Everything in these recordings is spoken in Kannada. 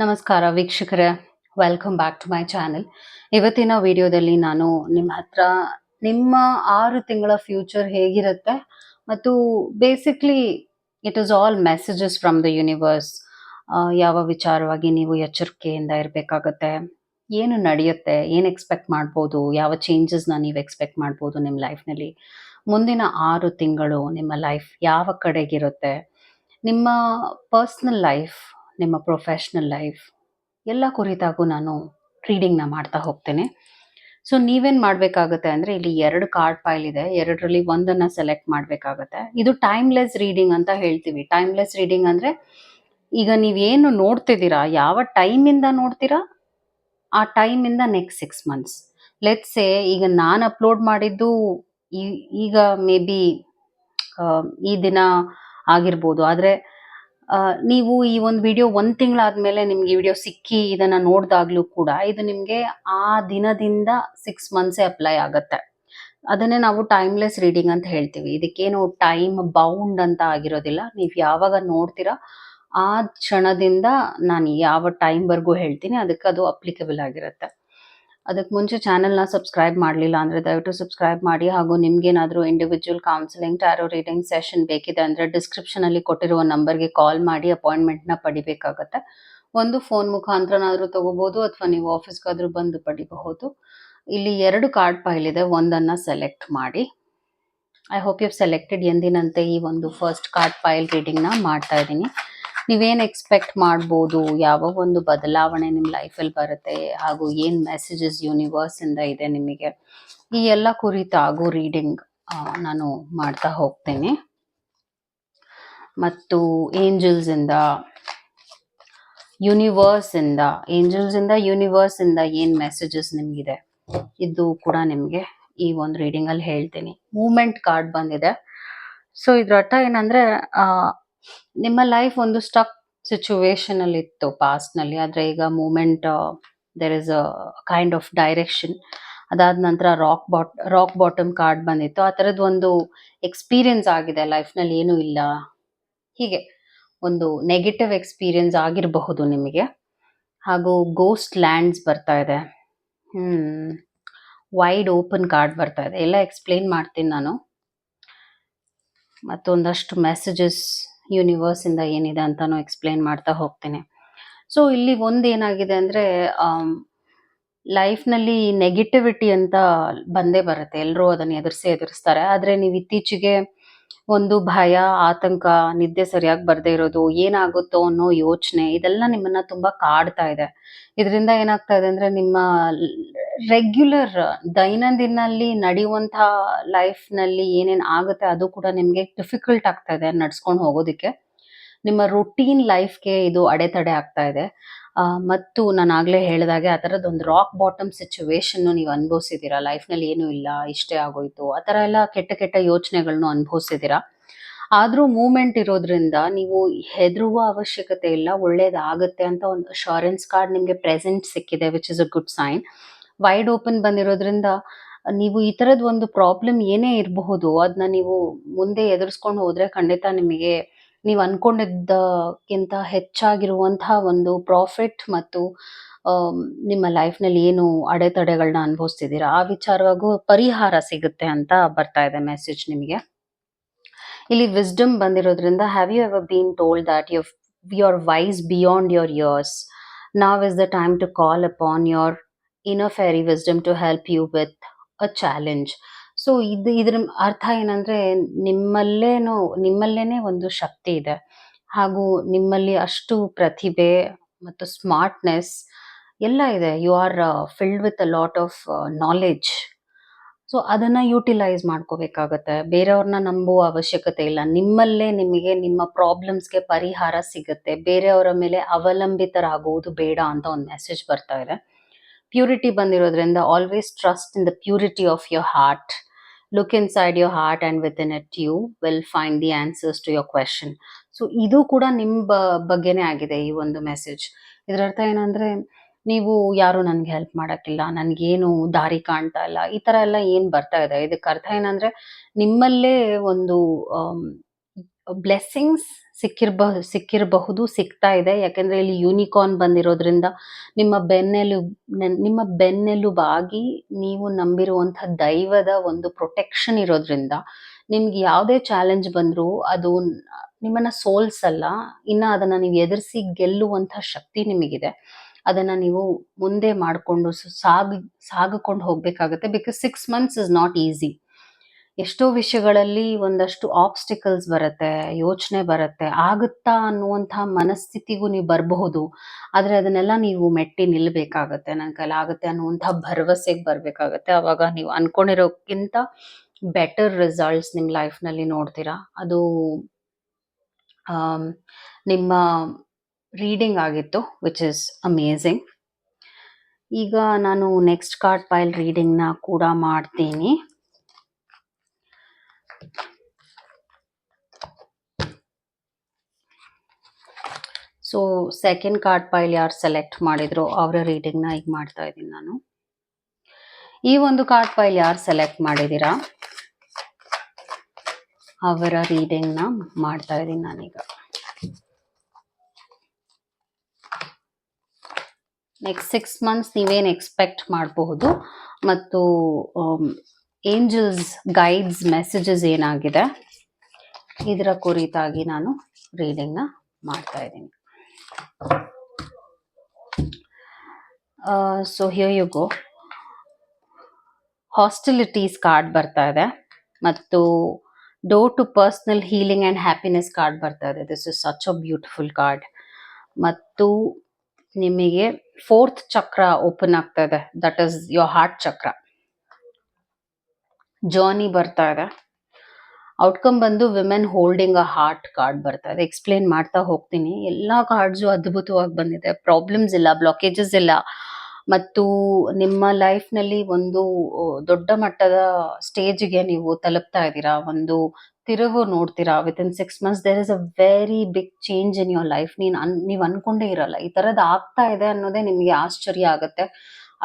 ನಮಸ್ಕಾರ ವೀಕ್ಷಕರೇ welcome back to my channel ಇವತ್ತಿನ ವಿಡಿಯೋದಲ್ಲಿ ನಾನು ನಿಮ್ಮ ಹತ್ರ ನಿಮ್ಮ ಆರು ತಿಂಗಳ ಫ್ಯೂಚರ್ ಹೇಗಿರುತ್ತೆ ಮತ್ತು basically it is all messages from the universe ಯಾವ ವಿಚಾರವಾಗಿ ನೀವು ಎಚ್ಚರಿಕೆಯಿಂದ ಇರಬೇಕಾಗತ್ತೆ, ಏನು ನಡೆಯುತ್ತೆ, ಏನು ಎಕ್ಸ್ಪೆಕ್ಟ್ ಮಾಡ್ಬೋದು, ಯಾವ ಚೇಂಜಸ್ನ ನೀವು ಎಕ್ಸ್ಪೆಕ್ಟ್ ಮಾಡ್ಬೋದು ನಿಮ್ಮ ಲೈಫ್ನಲ್ಲಿ ಮುಂದಿನ ಆರು ತಿಂಗಳು ನಿಮ್ಮ ಲೈಫ್ ಯಾವ ಕಡೆಗಿರುತ್ತೆ, ನಿಮ್ಮ ಪರ್ಸ್ನಲ್ ಲೈಫ್ ನಿಮ್ಮ ಪ್ರೊಫೆಷ್ನಲ್ ಲೈಫ್ ಎಲ್ಲ ಕುರಿತಾಗೂ ನಾನು ರೀಡಿಂಗ್ನ ಮಾಡ್ತಾ ಹೋಗ್ತೇನೆ. ಸೊ ನೀವೇನು ಮಾಡಬೇಕಾಗುತ್ತೆ ಅಂದರೆ ಇಲ್ಲಿ ಎರಡು ಕಾರ್ಡ್ ಫೈಲ್ ಇದೆ. ಎರಡರಲ್ಲಿ ಒಂದನ್ನು ಸೆಲೆಕ್ಟ್ ಮಾಡಬೇಕಾಗತ್ತೆ. ಇದು ಟೈಮ್ಲೆಸ್ ರೀಡಿಂಗ್ ಅಂತ ಹೇಳ್ತೀವಿ. ಟೈಮ್ಲೆಸ್ ರೀಡಿಂಗ್ ಅಂದರೆ ಈಗ ನೀವೇನು ನೋಡ್ತಿದ್ದೀರಾ? ಯಾವ ಟೈಮಿಂದ ನೋಡ್ತೀರಾ? ಆ ಟೈಮಿಂದ next six months let's say ಈಗ ನಾನು ಅಪ್ಲೋಡ್ ಮಾಡಿದ್ದು ಈಗ ಮೇ ಬಿ ಈ ದಿನ ಆಗಿರ್ಬೋದು. ಆದರೆ ನೀವು ಈ ಒಂದು ವಿಡಿಯೋ ಒಂದು ತಿಂಗಳಾದ್ಮೇಲೆ ನಿಮ್ಗೆ ವಿಡಿಯೋ ಸಿಕ್ಕಿ ಇದನ್ನ ನೋಡ್ದಾಗ್ಲೂ ಕೂಡ ಇದು ನಿಮಗೆ ಆ ದಿನದಿಂದ ಸಿಕ್ಸ್ ಮಂತ್ಸೇ ಅಪ್ಲೈ ಆಗತ್ತೆ. ಅದನ್ನೇ ನಾವು ಟೈಮ್ಲೆಸ್ ರೀಡಿಂಗ್ ಅಂತ ಹೇಳ್ತೀವಿ. ಇದಕ್ಕೇನು ಟೈಮ್ ಬೌಂಡ್ ಅಂತ ಆಗಿರೋದಿಲ್ಲ. ನೀವು ಯಾವಾಗ ನೋಡ್ತೀರಾ ಆ ಕ್ಷಣದಿಂದ ನಾನು ಯಾವ ಟೈಮ್ವರೆಗೂ ಹೇಳ್ತೀನಿ. ಅದಕ್ಕೆ ಅದು ಅಪ್ಲಿಕಬಲ್ ಆಗಿರುತ್ತೆ. ಅದಕ್ಕೆ ಮುಂಚೆ ಚಾನೆಲ್ನ ಸಬ್ಸ್ಕ್ರೈಬ್ ಮಾಡಲಿಲ್ಲ ಅಂದರೆ ದಯವಿಟ್ಟು ಸಬ್ಸ್ಕ್ರೈಬ್ ಮಾಡಿ ಹಾಗೂ ನಿಮಗೇನಾದರೂ individual counselling tarot reading session ಬೇಕಿದೆ ಅಂದರೆ ಡಿಸ್ಕ್ರಿಪ್ಷನಲ್ಲಿ ಕೊಟ್ಟಿರುವ ನಂಬರ್ಗೆ ಕಾಲ್ ಮಾಡಿ ಅಪಾಯಿಂಟ್ಮೆಂಟ್ನ ಪಡಿಬೇಕಾಗತ್ತೆ. ಒಂದು ಫೋನ್ ಮುಖಾಂತರನಾದರೂ ತಗೋಬಹುದು ಅಥವಾ ನೀವು ಆಫೀಸ್ಗಾದರೂ ಬಂದು ಪಡಿಬಹುದು. ಇಲ್ಲಿ ಎರಡು ಕಾರ್ಡ್ ಫೈಲ್ ಇದೆ, ಒಂದನ್ನು ಸೆಲೆಕ್ಟ್ ಮಾಡಿ. ಐ ಹೋಪ್ ಯು ಸೆಲೆಕ್ಟೆಡ್ ಎಂದಿನಂತೆ ಈ ಒಂದು ಫಸ್ಟ್ ಕಾರ್ಡ್ ಫೈಲ್ ರೀಡಿಂಗ್ನ ಮಾಡ್ತಾ ಇದ್ದೀನಿ. ನೀವೇನು ಎಕ್ಸ್ಪೆಕ್ಟ್ ಮಾಡ್ಬೋದು? ಯಾವ ಒಂದು ಬದಲಾವಣೆ ನಿಮ್ಮ ಲೈಫಲ್ಲಿ ಬರುತ್ತೆ? ಹಾಗೂ ಏನು ಮೆಸೇಜಸ್ ಯೂನಿವರ್ಸಿಂದ ಇದೆ ನಿಮಗೆ? ಈ ಎಲ್ಲ ಕುರಿತಾಗೂ ರೀಡಿಂಗ್ ನಾನು ಮಾಡ್ತಾ ಹೋಗ್ತೇನೆ. ಮತ್ತು ಏಂಜಲ್ಸಿಂದ ಯೂನಿವರ್ಸಿಂದ ಏಂಜಲ್ಸಿಂದ ಯೂನಿವರ್ಸಿಂದ ಏನು ಮೆಸೇಜಸ್ ನಿಮಗಿದೆ? ಇದು ಕೂಡ ನಿಮಗೆ ಈ ಒಂದು ರೀಡಿಂಗಲ್ಲಿ ಹೇಳ್ತೀನಿ. ಮೂಮೆಂಟ್ ಕಾರ್ಡ್ ಬಂದಿದೆ. ಸೊ ಇದ್ರ ಅರ್ಥ ಏನಂದ್ರೆ ನಿಮ್ಮ ಲೈಫ್ ಒಂದು ಸ್ಟಕ್ ಸಿಚುವೇಶನ್ ಅಲ್ಲಿ ಇತ್ತು ಪಾಸ್ಟ್ನಲ್ಲಿ. ಆದ್ರೆ ಈಗ moment there is a kind of direction ಅದಾದ ನಂತರ rock bot rock bottom card ಬಂದಿತ್ತು. ಆ ಥರದ್ದು ಒಂದು ಎಕ್ಸ್ಪೀರಿಯನ್ಸ್ ಆಗಿದೆ ಲೈಫ್ನಲ್ಲಿ ಏನೂ ಇಲ್ಲ. ಹೀಗೆ ಒಂದು ನೆಗೆಟಿವ್ ಎಕ್ಸ್ಪೀರಿಯನ್ಸ್ ಆಗಿರಬಹುದು ನಿಮಗೆ. ಹಾಗೂ ಗೋಸ್ಟ್ ಲ್ಯಾಂಡ್ಸ್ ಬರ್ತಾ ಇದೆ. ವೈಡ್ ಓಪನ್ ಕಾರ್ಡ್ ಬರ್ತಾ ಇದೆ. ಎಲ್ಲ ಎಕ್ಸ್ಪ್ಲೇನ್ ಮಾಡ್ತೀನಿ ನಾನು. ಮತ್ತೊಂದಷ್ಟು ಮೆಸೇಜಸ್ ಯೂನಿವರ್ಸ್ ಇಂದ ಏನಿದೆ ಅಂತಾನು ಎಕ್ಸ್ಪ್ಲೇನ್ ಮಾಡ್ತಾ ಹೋಗ್ತೇನೆ. ಸೊ ಇಲ್ಲಿ ಒಂದು ಏನಾಗಿದೆ ಅಂದ್ರೆ ಲೈಫ್ನಲ್ಲಿ ನೆಗೆಟಿವಿಟಿ ಅಂತ ಬಂದೇ ಬರುತ್ತೆ. ಎಲ್ಲರೂ ಅದನ್ನು ಎದುರಿಸಿ ಎದುರಿಸ್ತಾರೆ. ಆದರೆ ನೀವು ಇತ್ತೀಚೆಗೆ ಒಂದು ಭಯ, ಆತಂಕ, ನಿದ್ದೆ ಸರಿಯಾಗಿ ಬರ್ದೇ ಇರೋದು, ಏನಾಗುತ್ತೋ ಅನ್ನೋ ಯೋಚನೆ, ಇದೆಲ್ಲ ನಿಮ್ಮನ್ನ ತುಂಬಾ ಕಾಡ್ತಾ ಇದೆ. ಇದರಿಂದ ಏನಾಗ್ತಾ ಇದೆ ಅಂದ್ರೆ ನಿಮ್ಮ ರೆಗ್ಯುಲರ್ ದೈನಂದಿನಲ್ಲಿ ನಡೆಯುವಂತಹ ಲೈಫ್ನಲ್ಲಿ ಏನೇನ್ ಆಗುತ್ತೆ ಅದು ಕೂಡ ನಿಮ್ಗೆ ಡಿಫಿಕಲ್ಟ್ ಆಗ್ತಾ ಇದೆ ನಡ್ಸ್ಕೊಂಡು ಹೋಗೋದಿಕ್ಕೆ. ನಿಮ್ಮ ರುಟೀನ್ ಲೈಫ್ಗೆ ಇದು ಅಡೆತಡೆ ಆಗ್ತಾ ಇದೆ. ಮತ್ತು ನಾನು ಆಗ್ಲೇ ಹೇಳಿದಾಗೆ ಆ ಥರದ್ದು ಒಂದು ರಾಕ್ ಬಾಟಮ್ ಸಿಚುವೇಶನ್ ನೀವು ಅನುಭವಿಸಿದ್ದೀರಾ ಲೈಫ್ನಲ್ಲಿ ಏನೂ ಇಲ್ಲ, ಇಷ್ಟೇ ಆಗೋಯ್ತು. ಆ ಥರ ಎಲ್ಲ ಕೆಟ್ಟ ಕೆಟ್ಟ ಯೋಚನೆಗಳನ್ನು ಅನುಭವಿಸಿದ್ದೀರಾ ಆದ್ರೂ ಮೂಮೆಂಟ್ ಇರೋದ್ರಿಂದ ನೀವು ಹೆದರುವ ಅವಶ್ಯಕತೆ ಇಲ್ಲ, ಒಳ್ಳೇದಾಗುತ್ತೆ ಅಂತ ಒಂದು ಅಶೂರೆನ್ಸ್ ಕಾರ್ಡ್ ನಿಮಗೆ ಪ್ರೆಸೆಂಟ್ ಸಿಕ್ಕಿದೆ which is a good sign wide open ಬಂದಿರೋದ್ರಿಂದ ನೀವು ಈ ತರದ್ ಒಂದು ಪ್ರಾಬ್ಲಮ್ ಏನೇ ಇರಬಹುದು ಅದನ್ನ ನೀವು ಮುಂದೆ ಎದುರಿಸ್ಕೊಂಡು ಹೋದ್ರೆ ಖಂಡಿತ ನಿಮಗೆ, ನೀವು ಅನ್ಕೊಂಡಿದ್ದಕ್ಕಿಂತ ಹೆಚ್ಚಾಗಿರುವಂತಹ ಒಂದು ಪ್ರಾಫಿಟ್ ಮತ್ತು ನಿಮ್ಮ ನಿಮ್ಮ ಲೈಫ್ನಲ್ಲಿ ಏನು ಅಡೆತಡೆಗಳನ್ನ ಅನುಭವಿಸ್ತಿದ್ದೀರಾ? ಆ ವಿಚಾರವಾಗೂ ಪರಿಹಾರ ಸಿಗುತ್ತೆ ಅಂತ ಬರ್ತಾ ಇದೆ ಮೆಸೇಜ್ ನಿಮಗೆ. ಇಲ್ಲಿ ವಿಸ್ಡಮ್ ಬಂದಿರೋದ್ರಿಂದ have you ever been told that you you're wise beyond your years now is the time to call upon your inner fairy wisdom to help you with a challenge so ಇದು, ಇದ್ರ ಅರ್ಥ ಏನಂದ್ರೆ ನಿಮ್ಮಲ್ಲೇನೋ, ನಿಮ್ಮಲ್ಲೇನೆ ಒಂದು ಶಕ್ತಿ ಇದೆ. ಹಾಗೂ ನಿಮ್ಮಲ್ಲಿ ಅಷ್ಟು ಪ್ರತಿಭೆ ಮತ್ತು ಸ್ಮಾರ್ಟ್ನೆಸ್ ಎಲ್ಲ ಇದೆ. You are filled with a lot of knowledge so ಅದನ್ನ ಯುಟಿಲೈಸ್ ಮಾಡ್ಕೋಬೇಕಾಗತ್ತೆ. ಬೇರೆಯವ್ರನ್ನ ನಂಬುವ ಅವಶ್ಯಕತೆ ಇಲ್ಲ. ನಿಮ್ಮಲ್ಲೇ ನಿಮಗೆ ನಿಮ್ಮ ಪ್ರಾಬ್ಲಮ್ಸ್ಗೆ ಪರಿಹಾರ ಸಿಗುತ್ತೆ. ಬೇರೆಯವರ ಮೇಲೆ ಅವಲಂಬಿತರಾಗುವುದು ಬೇಡ ಅಂತ ಒಂದು ಮೆಸೇಜ್ ಬರ್ತಾ ಇದೆ. ಪ್ಯೂರಿಟಿ ಬಂದಿರೋದ್ರಿಂದ always trust in the purity of your heart look inside your heart and within it you will find the answers to your question so ಇದು ಕೂಡ ನಿಮ್ಮ ಬಗ್ಗೆನೇ ಆಗಿದೆ ಈ ಒಂದು ಮೆಸೇಜ್ ಇದರ ಅರ್ಥ ಏನಂದ್ರೆ, ನೀವು ಯಾರು ನನಗೆ ಹೆಲ್ಪ್ ಮಾಡೋಕ್ಕಿಲ್ಲ, ನನಗೇನು ದಾರಿ ಕಾಣ್ತಾ ಇಲ್ಲ, ಈ ಥರ ಎಲ್ಲ ಏನು ಬರ್ತಾ ಇದೆ? ಇದಕ್ಕೆ ಅರ್ಥ ಏನಂದ್ರೆ, ನಿಮ್ಮಲ್ಲೇ ಒಂದು ಬ್ಲೆಸ್ಸಿಂಗ್ಸ್ ಸಿಕ್ಕಿರ್ಬ, ಸಿಕ್ಕಿರಬಹುದು, ಸಿಗ್ತಾ ಇದೆ. ಯಾಕೆಂದರೆ ಇಲ್ಲಿ ಯೂನಿಕಾರ್ನ್ ಬಂದಿರೋದ್ರಿಂದ ನಿಮ್ಮ ಬೆನ್ನೆಲು, ನೆನ್- ನಿಮ್ಮ ಬೆನ್ನೆಲುಬಾಗಿ ನೀವು ನಂಬಿರುವಂಥ ದೈವದ ಒಂದು ಪ್ರೊಟೆಕ್ಷನ್ ಇರೋದ್ರಿಂದ ನಿಮ್ಗೆ ಯಾವುದೇ ಚಾಲೆಂಜ್ ಬಂದರೂ ಅದು ನಿಮ್ಮನ್ನ ಸೋಲ್ಸಲ್ಲ ಇನ್ನ ಅದನ್ನ ನೀವು ಎದುರಿಸಿ ಗೆಲ್ಲುವಂಥ ಶಕ್ತಿ ನಿಮಗಿದೆ. ಅದನ್ನ ನೀವು ಮುಂದೆ ಮಾಡಿಕೊಂಡು ಸಾಗಿ, ಸಾಗಿಕೊಂಡು ಹೋಗಬೇಕಾಗುತ್ತೆ. Because six months is not easy ಎಷ್ಟೋ ವಿಷಯಗಳಲ್ಲಿ ಒಂದಷ್ಟು ಆಬ್ಸ್ಟಿಕಲ್ಸ್ ಬರುತ್ತೆ, ಯೋಚನೆ ಬರುತ್ತೆ, ಆಗುತ್ತಾ ಅನ್ನುವಂಥ ಮನಸ್ಥಿತಿಗೂ ನೀವು ಬರಬಹುದು, ಆದರೆ ಅದನ್ನೆಲ್ಲ ನೀವು ಮೆಟ್ಟಿ ನಿಲ್ಬೇಕಾಗತ್ತೆ ನನ್ನ ಕೈಲಿ ಆಗುತ್ತೆ ಅನ್ನುವಂತಹ ಭರವಸೆಗೆ ಬರ್ಬೇಕಾಗತ್ತೆ. ಅವಾಗ ನೀವು ಅನ್ಕೊಂಡಿರೋಕ್ಕಿಂತ ಬೆಟರ್ ರಿಸಲ್ಟ್ಸ್ ನಿಮ್ಮ ಲೈಫ್ನಲ್ಲಿ ನೋಡ್ತೀರಾ. ಅದು ನಿಮ್ಮ ರೀಡಿಂಗ್ ಆಗಿತ್ತು ವಿಚ್ ಇಸ್ ಅಮೇಝಿಂಗ್ ಈಗ ನಾನು ನೆಕ್ಸ್ಟ್ ಕಾರ್ಡ್ ಪೈಲ್ ರೀಡಿಂಗ್ನ ಕೂಡ ಮಾಡ್ತೀನಿ. ಸೊ ಸೆಕೆಂಡ್ ಕಾರ್ಡ್ ಪೈಲ್ ಯಾರು ಸೆಲೆಕ್ಟ್ ಮಾಡಿದ್ರು ಅವರ ರೀಡಿಂಗ್ನ ಈಗ ಮಾಡ್ತಾ ಇದ್ದೀನಿ ನಾನು. ಈ ಒಂದು ಕಾರ್ಡ್ ಪೈಲ್ ಯಾರು ಸೆಲೆಕ್ಟ್ ಮಾಡಿದ್ದೀರಾ? ಅವರ ರೀಡಿಂಗ್ನ ಮಾಡ್ತಾ ಇದ್ದೀನಿ ನಾನೀಗ. ನೆಕ್ಸ್ಟ್ ಸಿಕ್ಸ್ ಮಂತ್ಸ್ ನೀವೇನು ಎಕ್ಸ್ಪೆಕ್ಟ್ ಮಾಡಬಹುದು? ಮತ್ತು ಏಂಜಲ್ಸ್ ಗೈಡ್ಸ್ ಮೆಸೇಜಸ್ ಏನಾಗಿದೆ? ಇದರ ಕುರಿತಾಗಿ ನಾನು ರೀಡಿಂಗ್ನ ಮಾಡ್ತಾ ಇದ್ದೀನಿ. So here you go hostilities card ಬರ್ತಾ ಇದೆ. ಮತ್ತು door to personal healing and happiness card ಬರ್ತಾ ಇದೆ. This is such a beautiful card ಮತ್ತು ನಿಮಗೆ ಫೋರ್ತ್ ಚಕ್ರ ಓಪನ್ ಆಗ್ತಾ ಇದೆ. That is your heart chakra journey ಬರ್ತಾ ಇದೆ. ಔಟ್ಕಮ್ ಬಂದು women holding a heart card ಬರ್ತಾ ಇದೆ. ಎಕ್ಸ್ಪ್ಲೇನ್ ಮಾಡ್ತಾ ಹೋಗ್ತೀನಿ. ಎಲ್ಲ ಕಾರ್ಡ್ಸು ಅದ್ಭುತವಾಗಿ ಬಂದಿದೆ. ಪ್ರಾಬ್ಲಮ್ಸ್ ಇಲ್ಲ ಬ್ಲಾಕೇಜಸ್ ಇಲ್ಲ. ಮತ್ತು ನಿಮ್ಮ ಲೈಫ್ನಲ್ಲಿ ಒಂದು ದೊಡ್ಡ ಮಟ್ಟದ ಸ್ಟೇಜ್ಗೆ ನೀವು ತಲುಪ್ತಾ ಇದ್ದೀರಾ? ಒಂದು ತಿರುವು ನೋಡ್ತೀರಾ? Within six months there is a very big change in your life ನೀನ್ ಅನ್, ನೀವು ಅನ್ಕೊಂಡೇ ಇರಲ್ಲ. ಈ ತರದ್ ಆಗ್ತಾ ಇದೆ ಅನ್ನೋದೇ ನಿಮಗೆ ಆಶ್ಚರ್ಯ ಆಗುತ್ತೆ.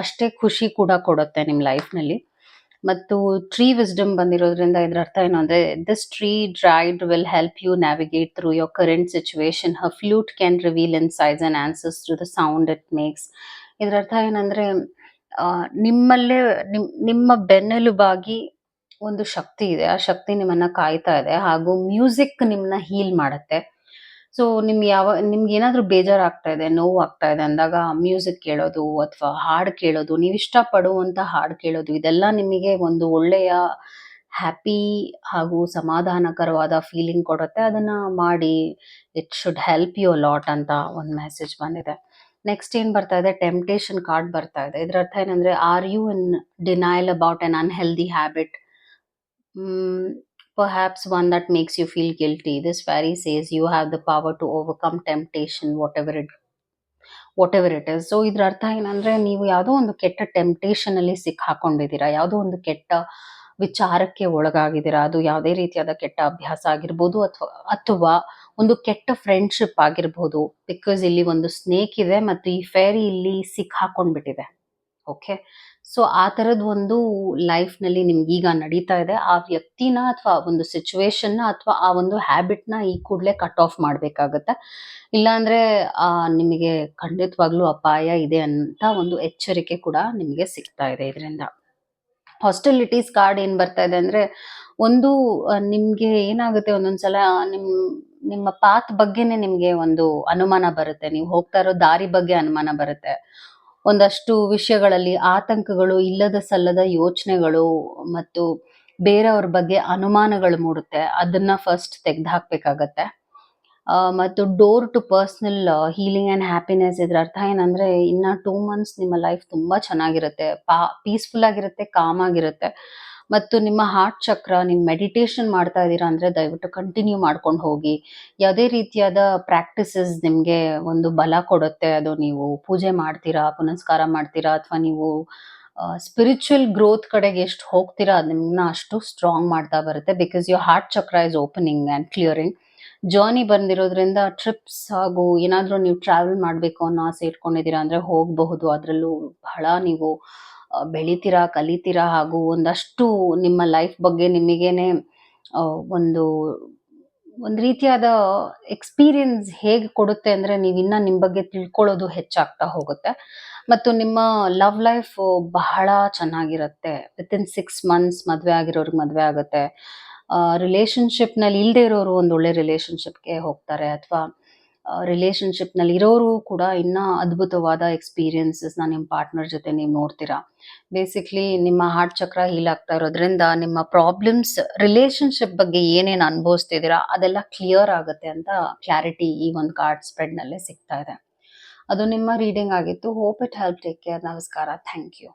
ಅಷ್ಟೇ ಖುಷಿ ಕೂಡ ಕೊಡುತ್ತೆ ನಿಮ್ಮ ಲೈಫ್ನಲ್ಲಿ. ಮತ್ತು ಟ್ರೀ ವಿಸ್ಡಮ್ ಬಂದಿರೋದ್ರಿಂದ ಇದರ ಅರ್ಥ ಏನು ಅಂದ್ರೆ this tree dryad will help you navigate through your current situation her flute can reveal insights and answers to the sound it makes ಇದರ ಅರ್ಥ ಏನಂದ್ರೆ ನಿಮ್ಮಲ್ಲೇ, ನಿಮ್, ನಿಮ್ಮ ಬೆನ್ನೆಲುಬಾಗಿ ಒಂದು ಶಕ್ತಿ ಇದೆ. ಆ ಶಕ್ತಿ ನಿಮ್ಮನ್ನ ಕಾಯ್ತಾ ಇದೆ ಹಾಗೂ ಮ್ಯೂಸಿಕ್ ನಿಮ್ಮನ್ನ ಹೀಲ್ ಮಾಡುತ್ತೆ. ಸೊ ನಿಮ್ಗೆ ಯಾವ, ನಿಮ್ಗೆ ಏನಾದ್ರೂ ಬೇಜಾರಾಗ್ತಾ ಇದೆ ನೋವು ಆಗ್ತಾ ಇದೆ ಅಂದಾಗ ಮ್ಯೂಸಿಕ್ ಕೇಳೋದು ಅಥವಾ ಹಾಡು ಕೇಳೋದು, ನೀವು ಇಷ್ಟಪಡುವಂತ ಹಾಡು ಕೇಳೋದು, ಇದೆಲ್ಲ ನಿಮಗೆ ಒಂದು ಒಳ್ಳೆಯ ಹ್ಯಾಪಿ ಹಾಗೂ ಸಮಾಧಾನಕರವಾದ ಫೀಲಿಂಗ್ ಕೊಡುತ್ತೆ. ಅದನ್ನ ಮಾಡಿ it should help you lot ಅಂತ ಒಂದು ಮೆಸೇಜ್ ಬಂದಿದೆ. ನೆಕ್ಸ್ಟ್ ಏನ್ ಬರ್ತಾ ಇದೆ? ಟೆಂಪ್ಟೇಷನ್ ಕಾರ್ಡ್ ಬರ್ತಾ ಇದೆ. ಇದರ ಅರ್ಥ ಏನಂದ್ರೆ are you in denial about an unhealthy habit perhaps one that makes you feel guilty. This fairy says you have the power to overcome temptation, whatever it whatever it is so ಇದ್ರ ಅರ್ಥ ಏನಂದ್ರೆ ನೀವು ಯಾವುದೋ ಒಂದು ಕೆಟ್ಟ ಟೆಂಪ್ಟೇಷನ್ ಅಲ್ಲಿ ಸಿಕ್ಕಾಕೊಂಡಿದ್ದೀರಾ ಯಾವುದೋ ಒಂದು ಕೆಟ್ಟ ವಿಚಾರಕ್ಕೆ ಒಳಗಾಗಿದ್ದೀರಾ ಅದು ಯಾವುದೇ ರೀತಿಯಾದ ಕೆಟ್ಟ ಅಭ್ಯಾಸ ಆಗಿರ್ಬೋದು ಅಥವಾ ಅಥವಾ ಒಂದು ಕೆಟ್ಟ ಫ್ರೆಂಡ್ಶಿಪ್ ಆಗಿರ್ಬೋದು ಬಿಕಾಸ್ ಇಲ್ಲಿ ಒಂದು ಸ್ನೇಕ್ ಇದೆ ಮತ್ತು ಈ ಫೇರಿ ಇಲ್ಲಿ ಸಿಕ್ಕಾಕೊಂಡ್ಬಿಟ್ಟಿದೆ. ಓಕೆ ಸೊ ಆ ತರದ ಒಂದು ಲೈಫ್ನಲ್ಲಿ ನಿಮ್ಗೆ ಈಗ ನಡೀತಾ ಇದೆ. ಆ ವ್ಯಕ್ತಿನ ಅಥವಾ ಒಂದು ಸಿಚುವೇಶನ್ ಅಥವಾ ಆ ಒಂದು ಹ್ಯಾಬಿಟ್ನ ಈ ಕೂಡಲೇ ಕಟ್ ಆಫ್ ಮಾಡ್ಬೇಕಾಗತ್ತೆ. ಇಲ್ಲಾಂದ್ರೆ, ಆ, ನಿಮಗೆ ಖಂಡಿತವಾಗ್ಲೂ ಅಪಾಯ ಇದೆ ಅಂತ ಒಂದು ಎಚ್ಚರಿಕೆ ಕೂಡ ನಿಮಗೆ ಸಿಗ್ತಾ ಇದೆ ಇದರಿಂದ. ಹಾಸ್ಟಿಲಿಟೀಸ್ ಕಾರ್ಡ್ ಏನ್ ಬರ್ತಾ ಇದೆ ಅಂದ್ರೆ, ಒಂದು ನಿಮ್ಗೆ ಏನಾಗುತ್ತೆ ಒಂದೊಂದ್ಸಲ ನಿಮ್, ನಿಮ್ಮ ಪಾತ್ ಬಗ್ಗೆನೆ ನಿಮ್ಗೆ ಒಂದು ಅನುಮಾನ ಬರುತ್ತೆ. ನೀವು ಹೋಗ್ತಾ ಇರೋ ದಾರಿ ಬಗ್ಗೆ ಅನುಮಾನ ಬರುತ್ತೆ. ಒಂದಷ್ಟು ವಿಷಯಗಳಲ್ಲಿ ಆತಂಕಗಳು ಇಲ್ಲದ ಸಲ್ಲದ ಯೋಚನೆಗಳು ಮತ್ತು ಬೇರೆಯವ್ರ ಬಗ್ಗೆ ಅನುಮಾನಗಳು ಮೂಡುತ್ತೆ. ಅದನ್ನ ಫಸ್ಟ್ ತೆಗೆದು ಹಾಕಬೇಕಾಗತ್ತೆ ಮತ್ತು door to personal healing and happiness ಇದ್ರ ಅರ್ಥ ಏನಂದ್ರೆ ಇನ್ನ ಟೂ ಮಂತ್ಸ್ ನಿಮ್ಮ ಲೈಫ್ ತುಂಬಾ ಚೆನ್ನಾಗಿರುತ್ತೆ. ಪಾ ಪೀಸ್ಫುಲ್ ಆಗಿರುತ್ತೆ ಕಾಮ್ ಆಗಿರುತ್ತೆ. ಮತ್ತು ನಿಮ್ಮ ಹಾರ್ಟ್ ಚಕ್ರ ನೀವು ಮೆಡಿಟೇಷನ್ ಮಾಡ್ತಾ ಇದ್ದೀರಾ ಅಂದ್ರೆ ದಯವಿಟ್ಟು ಕಂಟಿನ್ಯೂ ಮಾಡ್ಕೊಂಡು ಹೋಗಿ. ಯಾವುದೇ ರೀತಿಯಾದ ಪ್ರಾಕ್ಟೀಸಸ್ ನಿಮಗೆ ಒಂದು ಬಲ ಕೊಡುತ್ತೆ, ಅದು ನೀವು ಪೂಜೆ ಮಾಡ್ತೀರಾ, ಪುನಸ್ಕಾರ ಮಾಡ್ತೀರಾ, ಅಥವಾ ನೀವು ಸ್ಪಿರಿಚುವಲ್ ಗ್ರೋತ್ ಕಡೆಗೆ ಎಷ್ಟು ಹೋಗ್ತೀರಾ ನಿಮ್ಮನ್ನ ಅಷ್ಟು ಸ್ಟ್ರಾಂಗ್ ಮಾಡ್ತಾ ಬರುತ್ತೆ. Because your heart chakra is opening and clearing journey ಬಂದಿರೋದ್ರಿಂದ ಟ್ರಿಪ್ಸ್ ಹಾಗೂ ಏನಾದರೂ ನೀವು ಟ್ರಾವೆಲ್ ಮಾಡಬೇಕು ಅನ್ನೋ ಆಸೆ ಇಟ್ಕೊಂಡಿದ್ದೀರಾ ಅಂದರೆ ಹೋಗಬಹುದು. ಅದರಲ್ಲೂ ಬಹಳ ನೀವು ಬೆಳಿತೀರಾ, ಕಲಿತೀರಾ ಹಾಗೂ ಒಂದಷ್ಟು ನಿಮ್ಮ ಲೈಫ್ ಬಗ್ಗೆ ನಿಮಗೇನೆ ಒಂದು ಒಂದು ರೀತಿಯಾದ ಎಕ್ಸ್ಪೀರಿಯನ್ಸ್ ಹೇಗೆ ಕೊಡುತ್ತೆ ಅಂದರೆ ನೀವು ಇನ್ನ ನಿಮ್ಮ ಬಗ್ಗೆ ತಿಳ್ಕೊಳ್ಳೋದು ಹೆಚ್ಚಾಗ್ತಾ ಹೋಗುತ್ತೆ. ಮತ್ತು ನಿಮ್ಮ ಲವ್ ಲೈಫ್ ಬಹಳ ಚೆನ್ನಾಗಿರುತ್ತೆ. ವಿತಿನ್ ಸಿಕ್ಸ್ ಮಂತ್ಸ್ ಮದುವೆ ಆಗಿರೋರಿಗೆ ಮದುವೆ ಆಗುತ್ತೆ. ರಿಲೇಶನ್ಶಿಪ್ನಲ್ಲಿ ಇಲ್ಲದೆ ಇರೋರು ಒಂದು ಒಳ್ಳೆ ರಿಲೇಶನ್ಶಿಪ್ಗೆ ಹೋಗ್ತಾರೆ. ಅಥವಾ ರಿಲೇಶನ್ಶಿಪ್ನಲ್ಲಿ ಇರೋರು ಕೂಡ ಇನ್ನೂ ಅದ್ಭುತವಾದ ಎಕ್ಸ್ಪೀರಿಯನ್ಸಸ್ನ ನಿಮ್ಮ ಪಾರ್ಟ್ನರ್ ಜೊತೆ ನೀವು ನೋಡ್ತೀರಾ. ಬೇಸಿಕ್ಲಿ ನಿಮ್ಮ ಹಾರ್ಟ್ ಚಕ್ರ ಹೀಲ್ ಆಗ್ತಾ ಇರೋದ್ರಿಂದ ನಿಮ್ಮ ಪ್ರಾಬ್ಲಮ್ಸ್ ರಿಲೇಷನ್ಶಿಪ್ ಬಗ್ಗೆ ಏನೇನು ಅನುಭವಿಸ್ತಿದ್ದೀರಾ ಅದೆಲ್ಲ ಕ್ಲಿಯರ್ ಆಗುತ್ತೆ ಅಂತ ಕ್ಲಾರಿಟಿ ಈ ಒಂದು ಕಾರ್ಡ್ ಸ್ಪ್ರೆಡ್ನಲ್ಲೇ ಸಿಗ್ತಾ ಇದೆ. ಅದು ನಿಮ್ಮ ರೀಡಿಂಗ್ ಆಗಿತ್ತು. Hope it help take care ನಮಸ್ಕಾರ. Thank you